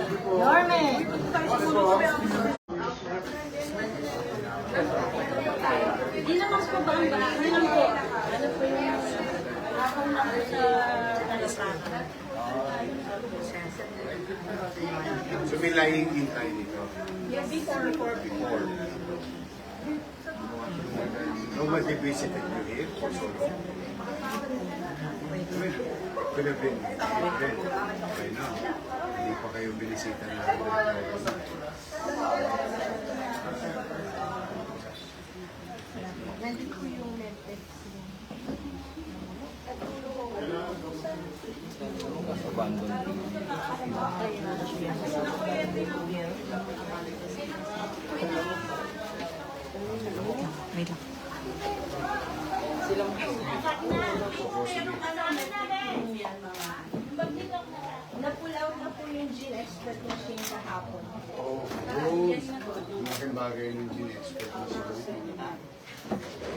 Norme! Hindi po ba ang bahay? Ano po yung habang na po hintay nito? Yes, before. Before. Nobody visited you here for so long. Could have been then, by now. Hindi pa kayo binisita na Nandito po yung Netflix. Napulaw na po yung gene expert machine kahapon. Oo. Oh, Malaking bagay ng gine-expect na siguro.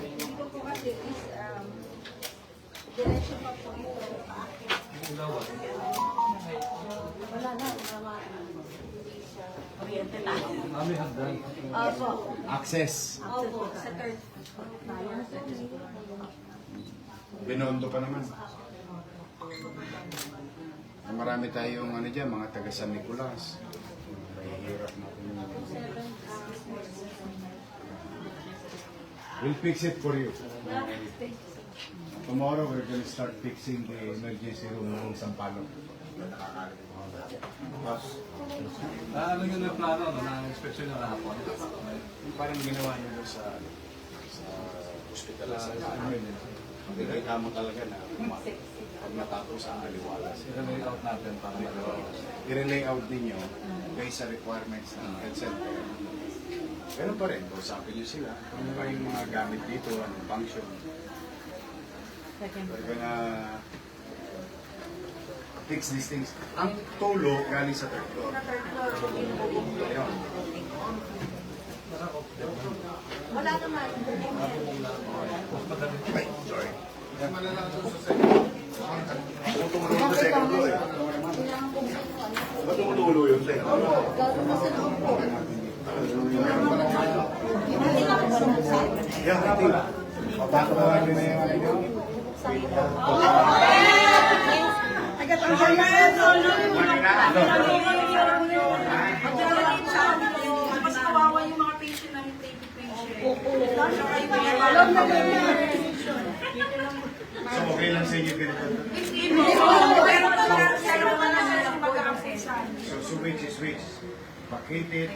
Dito po kasi is, um, diretso pa po ito paakit. Wala na, mama. kuryente na. Opo. Access. Opo, sa third. Binondo pa naman. Marami tayong ano dyan, mga taga San Nicolas. Mahihirap na We'll fix it for you. Tomorrow we're gonna start fixing the emergency room ng Sampaloc. Ah, ano yung plano no, ng inspection ng hapon? Yung parang ginawa niyo sa sa hospital sa Nakita mo talaga na pag natapos ang aliwalas. I-lay out natin para medyo I-layout ninyo based sa requirements ng health center. Ganun pa rin, kausapin nyo sila. Ano ba yung mga gamit dito, anong function. We're gonna fix these things. Ang tulo galing sa third floor. Ayun. Wala naman. Ay, sorry. Tumutulo sa second floor eh. Ba't tumutulo yun sa'yo? Yeah, I think. Papakawagin na yung ano yun. Mas kawawa yung mga patient namin, baby patient. So, okay lang sa inyo ganito. Pero talaga siya naman na silang pag-aasesan. So, which is which? Vacate it,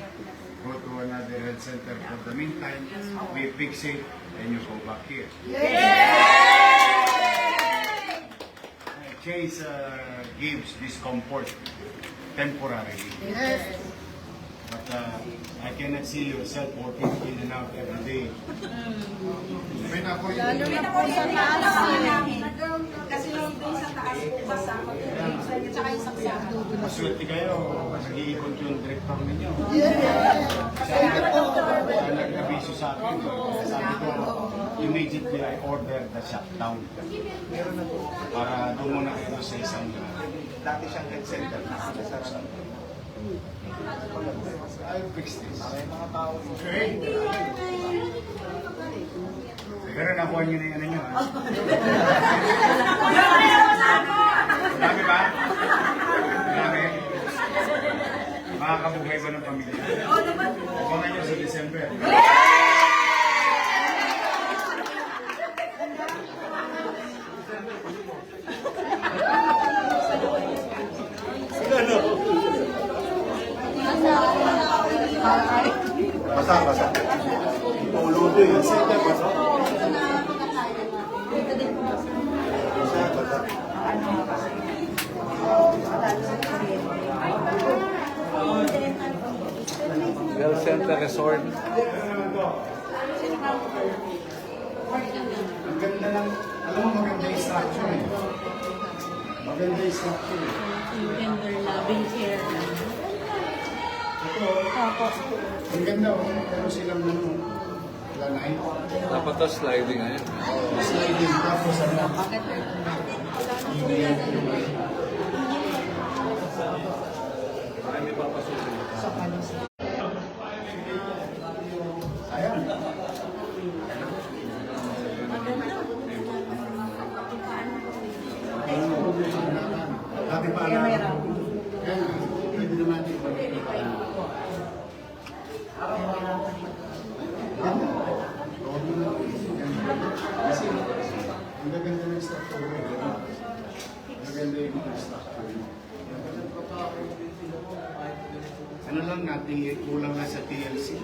go to another health center for the meantime, we fix it, and you go back here. Chase uh, gives discomfort temporarily. But uh, I cannot see yourself working in and out every day. May na Lalo na po sa taas eh. Kasi yung doon sa taas, basa, tsaka yung saksakan. Maswerte kayo, nag-iikot yung director ninyo. Kaya nag-abiso sa akin. Sabi ko, immediately I ordered the shutdown. Para doon muna kayo sa isang dati siyang health center. I'll fix this. Okay? Pero nakuha niyo na yung ano nyo. ha? Marami ba? Marami? Makakabuhay ba ng pamilya? Oo naman. Abangan nyo sa December. Basa, basa. Doon yung center, basa. Basa, basa. Health Center Resort. Ang ganda ng, alam mo maganda yung structure eh. Maganda yung structure eh. Tender loving care. Ito, ang ganda oh. Pero silang ano, lanay. Dapat to sliding ngayon. Sliding tapos ano. Marami pa Ang structure mo. Ang gaganda yung structure mo. Ano lang natin, kulang na sa TLC.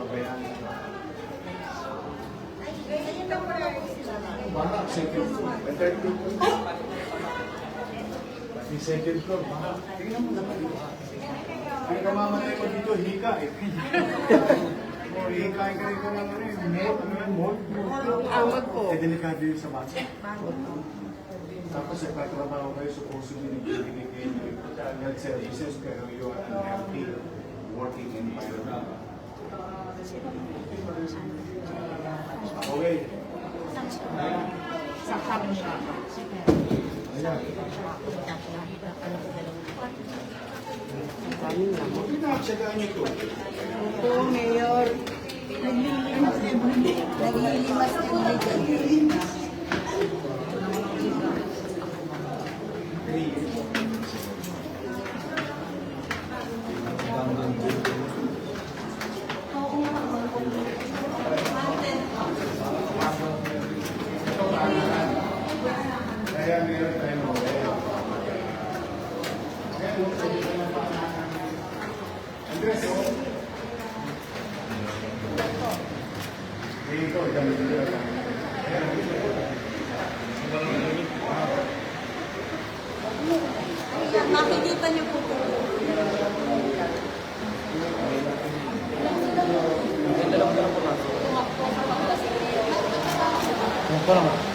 Pabayaan. Baka, second floor. Third floor. May second floor. Baka, tingnan mo naman. Ay, kamamatay mo dito, hika eh. Eh. Mold? Awag po. Eh, delikado yun sa bata. Tapos nagtatrabaho kayo, supposedly nagbibigay kayo ng health services, pero you are unhealthy working environment. Okay. Sa kami siya. Pinapsagaan niyo to. Po, Mayor. Naglilimas din na dyan. Three years. Kaya meron tayong model. Kaya kung pwede ko na pa Andres, oh. Dito, dami dito. Makikita niyo po po. Pero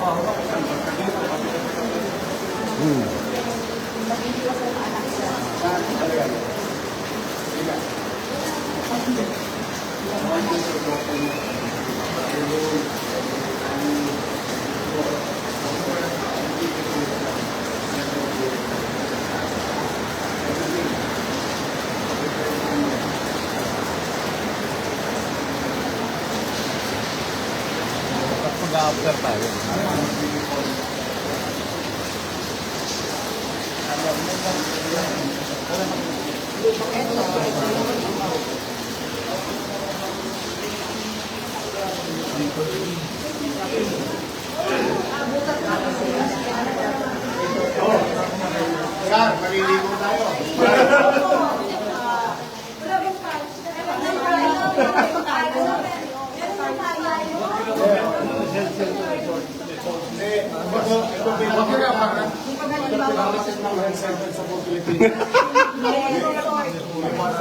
Mag-after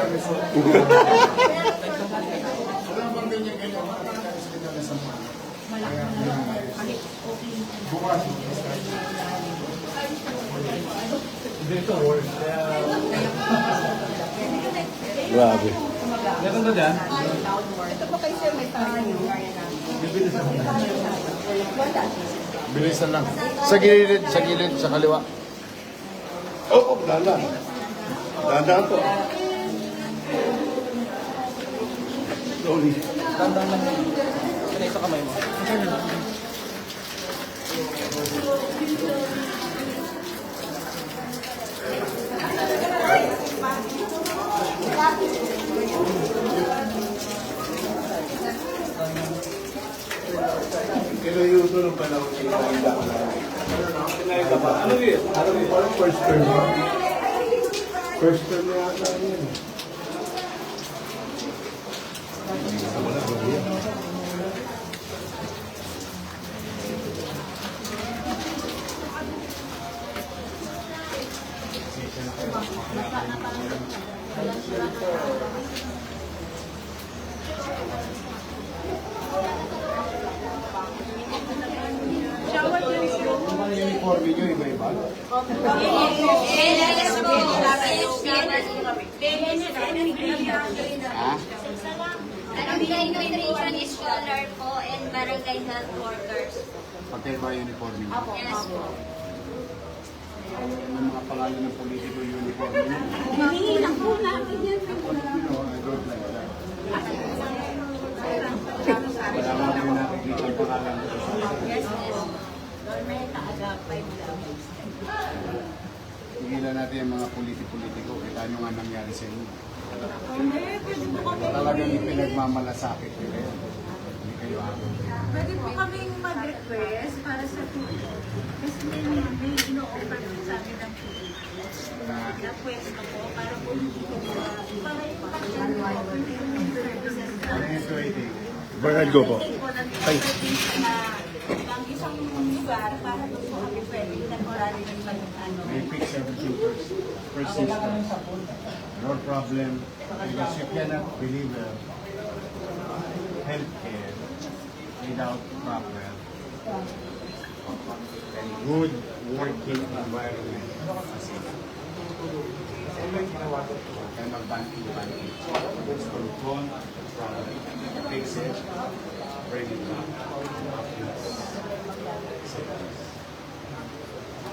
Wala bang ganyan-ganyan hospital na sa mga. Bukas. Grabe. Meron na dyan? Ito po kay Sir, may tayo. Bilisan lang. Sa gilid, sa gilid, sa kaliwa. Oo, oh, dalan. Dadan to. Slowly. Kailan yung ito ng panahon yung nakita ko lang? Ano yun? Ano yun? Parang first term? First term na yata yun. Wala ba yun? Yung uniform nyo, iba-iba. Ha? Ang infiltration is scholar po and barangay health workers. Pati ba uniform nyo? Yes po. Yung mga pangalan ng politiko yung uniform nyo. Hihingi lang po namin yan. You know, I don't like that. Wala nga rin nakikita ang pangalan sa Yes, yes. Tigilan natin yung mga politi-politiko. Kita nyo nga nangyari sa inyo. Talagang pinagmamalasakit nyo kayo. Hindi kayo ako. Pwede po kaming mag-request para sa tulong. Kasi may, may ino-offer po sa amin ng tulong. Na, Na pwesto po para po hindi ko para yung yung services na ano? Bernard go po. po ng na ang isang lugar para doon po kami pwede temporary ng pag ano. May fix everything first. First system. No problem. Because you cannot deliver uh, healthcare without proper and good working environment. Kaya mag-banking-banking. The problem. Fix it. Bring it back.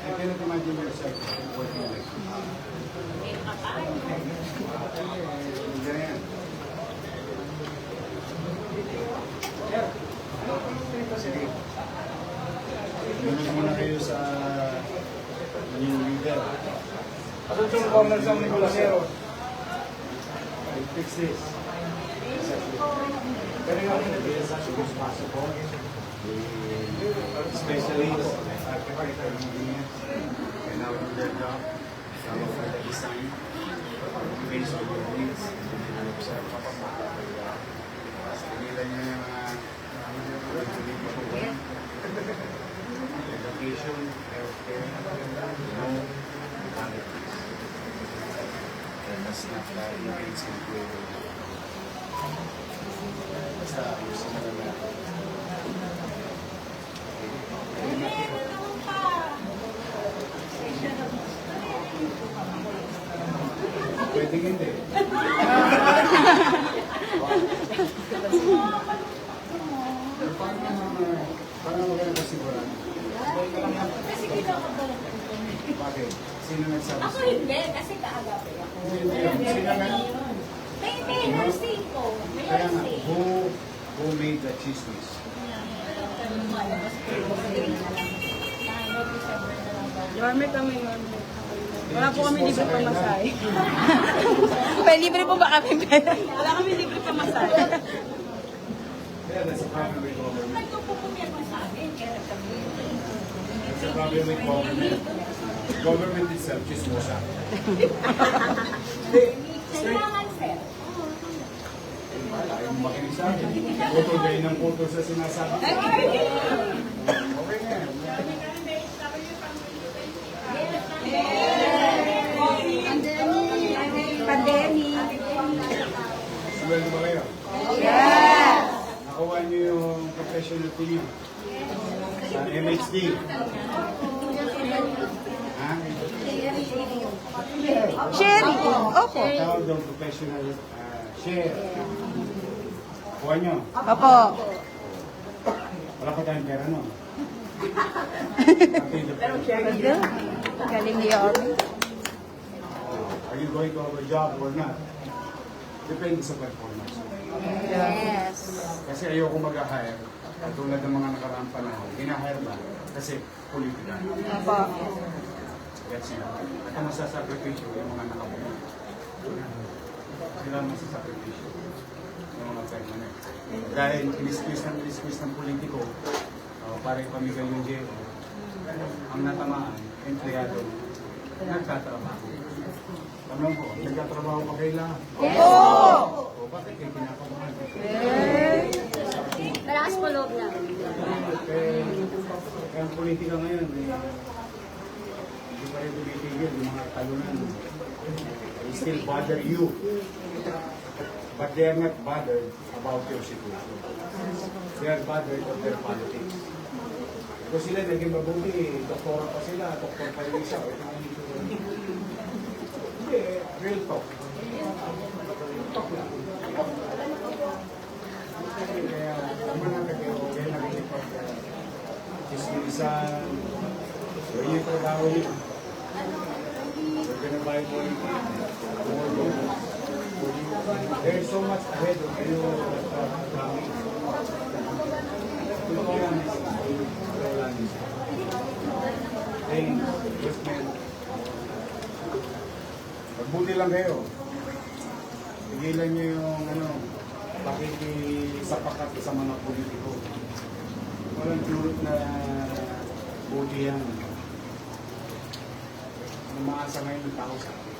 I cannot imagine yourself working like Ganyan. Yeah. Ano kung ito kasi? Ganyan muna kayo sa new leader. Asunsyon ko ang nagsang ni Colasero. I fix this. Pero yung especially architect and engineers. And now do their job. Design. Based on. And observe pa pa pa. Tigilan niyo yung mga education, healthcare, no politics. And that's not that events in Basta ayusin na lang Pwede hindi. Paano maganda sigurado? Kasi kinakabalan ko. Bakit? Sino nagsabi Ako hindi, kasi kaagapi ako. Sino nag... May, may nursing ko. May Kaya nga, nursing. who, who made the chismis? Yorme kami, Yorme. Wala po kami libre pamasahe. May libre po ba kami? Wala kami libre pamasahe. Yeah, that's a problem with government. Government. Government itself, chismosa. Kailangan, sir. Ayaw mo makinig sa akin. Putol kayo ng putol sa sinasabi. ko. Okay na yan. Pandemic. Sweldo ba kayo? Yes! Nakuha niyo yung professional team sa MHD. Ha? Sharing. Opo. Tawag yung professional ah, share. Kuha niyo. Opo. Wala pa tayong pera no? Okay, the- Galing ni Yorme. Are you going to have a job or not? Depende sa performance. Yes. Kasi ayoko mag-hire. Katulad ng mga nakaraang panahon. Ina-hire ba? Kasi politika. Opo. Gets nyo? At ang masasakripisyo yung mga nakapuno. Sila masasakripisyo. Yung mga permanent. Dahil inisquis ng inisquis ng politiko, uh, para ipamigay yung jail, ang natamaan, empleyado, nagtatrabaho. Tanong ko, nagtatrabaho pa kayo lahat? Oo! O bakit kayo kinakabahan? Malakas po loob na. Eh, ang politika ngayon, eh, hindi pa rin tumitigil yung mga talunan. They still bother you. But they are not bothered about your situation. They are bothered of their politics. Kung sila naging mabuti, doktora pa sila, doktor pa yung isa. Hindi, real talk. Talk lang. Kaya, naman natin kayo, kaya nakikipag chismisan, yun yung trabaho niyo. We're gonna buy more more loans. There's so much ahead of you that are coming. Totoo lang. Totoo lang. Magbuti lang kayo. Tigilan niyo yung ano, pakikisapakat sa mga politiko. Walang dulot na buti yan. Umaasa ngayon ng tao sa akin.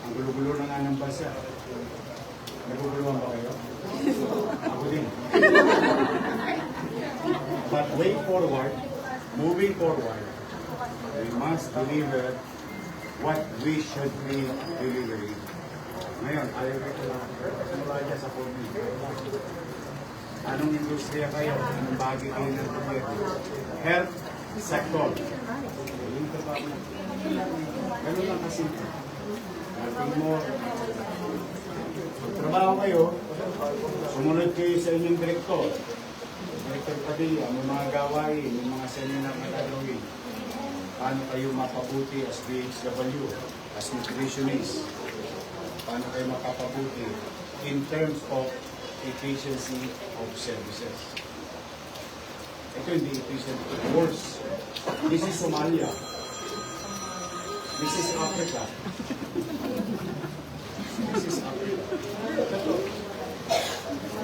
Ang gulo-gulo na nga ng bansa. Naguguluhan ba kayo? Ako din. But way forward, moving forward, we must deliver what we should be delivering. Ngayon, ayaw ko lang. Simula dyan sa COVID. Anong industriya kayo? Anong bagay kayo ng gobyerno? Health sector. Yung trabaho. Ganun lang kasi. Nothing more. Trabaho kayo, sumunod kayo sa inyong direktor. Director Padilla, may mga gawain, may mga seminar na gagawin. Paano kayo mapabuti as BHW, as nutritionist? Paano kayo mapapabuti in terms of efficiency of services? Ito hindi efficient, worse. This is Somalia. This is Africa. This is Africa.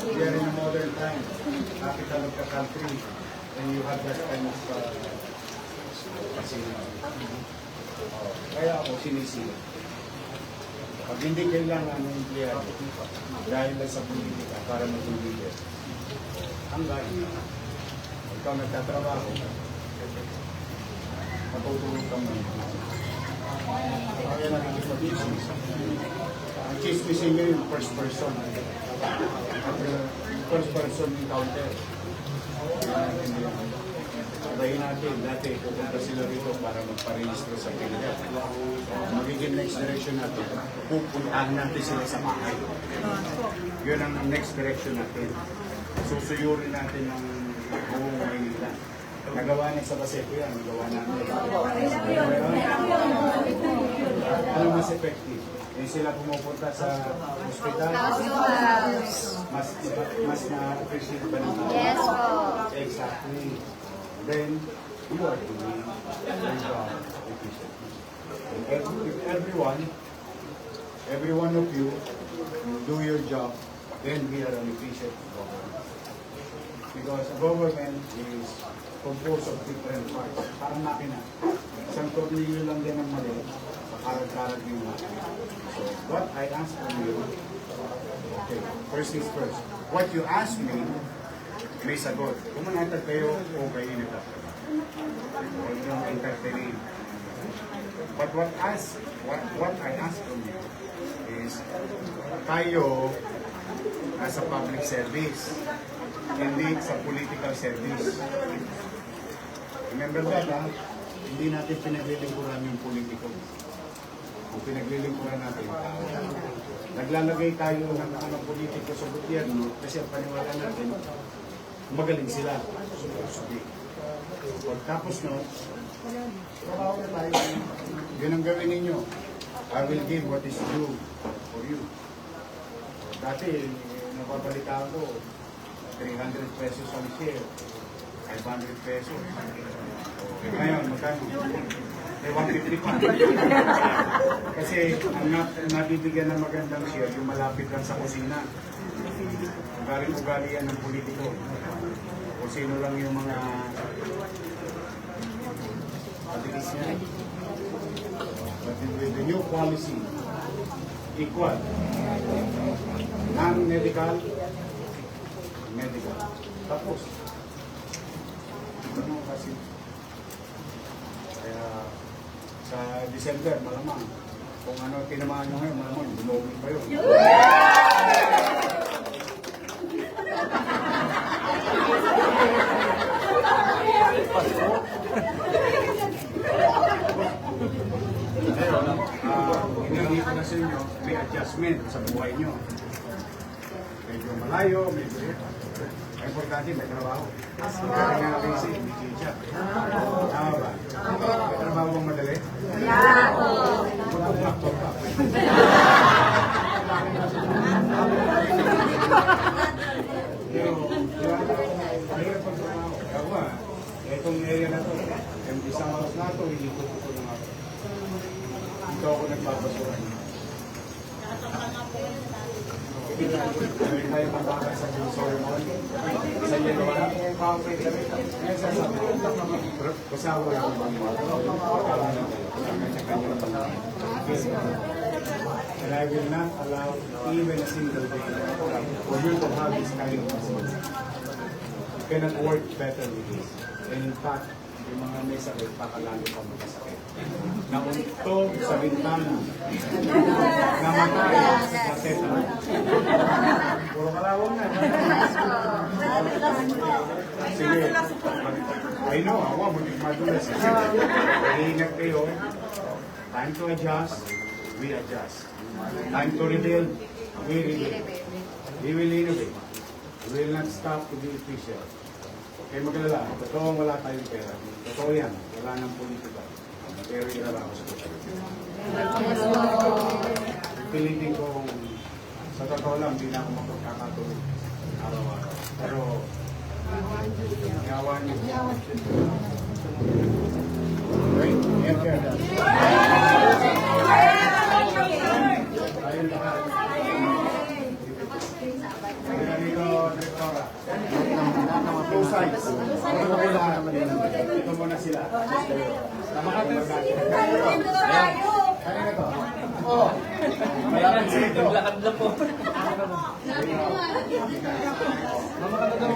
We are in a modern time. Capital of the country. And you have that kind of uh, facility. Oh, Kaya ako sinisira. Pag hindi kailangan ng empleyado dahil lang sa politika para maging leader, hanggang ikaw nagtatrabaho, matutulog ka muna. Kaya nakikipag-business. Ang chismisin nyo yung first person. At uh, first person encounter. Sabayin natin, dati pupunta sila rito para magparehistro sa PhilHealth. Magiging next direction natin, pupuntahan natin sila sa bahay. Yun ang next direction natin. Susuyurin natin ang buong Maynila. Nagawa na sa Baseco yan, nagawa natin. Ano mas effective? Yung sila pumupunta sa hospital, mas mas na-appreciate ba nila? Yes po. Exactly. Then, you are doing your job. If everyone, every one of you do your job, then we are an efficient government. Because government is composed of different parts. Parang makina. Isang tornilyo lang din ang mali, karag-karag yung makina. So, what I ask from you, okay, first things first. What you ask me, may sagot. Kung manatag kayo, okay, init ako. Huwag niyong entertain. But what ask, what, what I ask from you is, tayo as a public service, hindi sa political service. Remember that, ha? Hindi natin pinaglilingkuran yung politiko. Kung pinaglilingkuran natin. Naglalagay tayo ng mga politiko sa gobyerno kasi ang paniwala natin, magaling sila. Pagtapos no, trabaho na tayo. Yun ang gawin ninyo. I will give what is due for you. Dati, napabalitaan ko, 300 pesos ang share, 500 pesos. Ngayon, magkano? Eh, 150 pa. Kasi ang na, nabibigyan ng magandang share, yung malapit lang sa kusina. Ugaling-ugali yan ng politiko. Kung sino lang yung mga matilis niya. But with the new policy, equal. Non-medical, medical. Tapos. Ano kasi? Kaya sa December, malamang. Kung ano tinamaan nyo ngayon, malamang, bumogin pa yun. Ngayon, ah, hindi ko na sa inyo, may adjustment sa buhay nyo. Medyo malayo, medyo ang importante, may trabaho. Kaya nga kasi, may chicha. Tama ba? May trabaho bang madali? Wala po. And I will not allow even a single day for you to have this kind of disease. You cannot work better with this. And in fact, yung mga may sakit, pakalalo pa magkasakit. Nauntog sa bintana. Namatay sa kaseta. Puro kalawang na. Sige. I know, awa mo madulas. Ingat kayo. Time to adjust, we adjust. Time to rebuild, we rebuild. We will innovate. We will not stop to be efficient. Kaya magalala, totoo wala tayong pera. Totoo yan, wala nang politika. Pero ilalako sa politika. Pilitin ko, sa totoo lang, hindi na ako magkakatulog araw-araw. Pero, yawa niyo. Right? Yan, yan. sides. Ito muna, ito muna sila. Tama ka, Kanina to. Oh. Malapit sa ito. Lakad lang po. Mama ka na daw.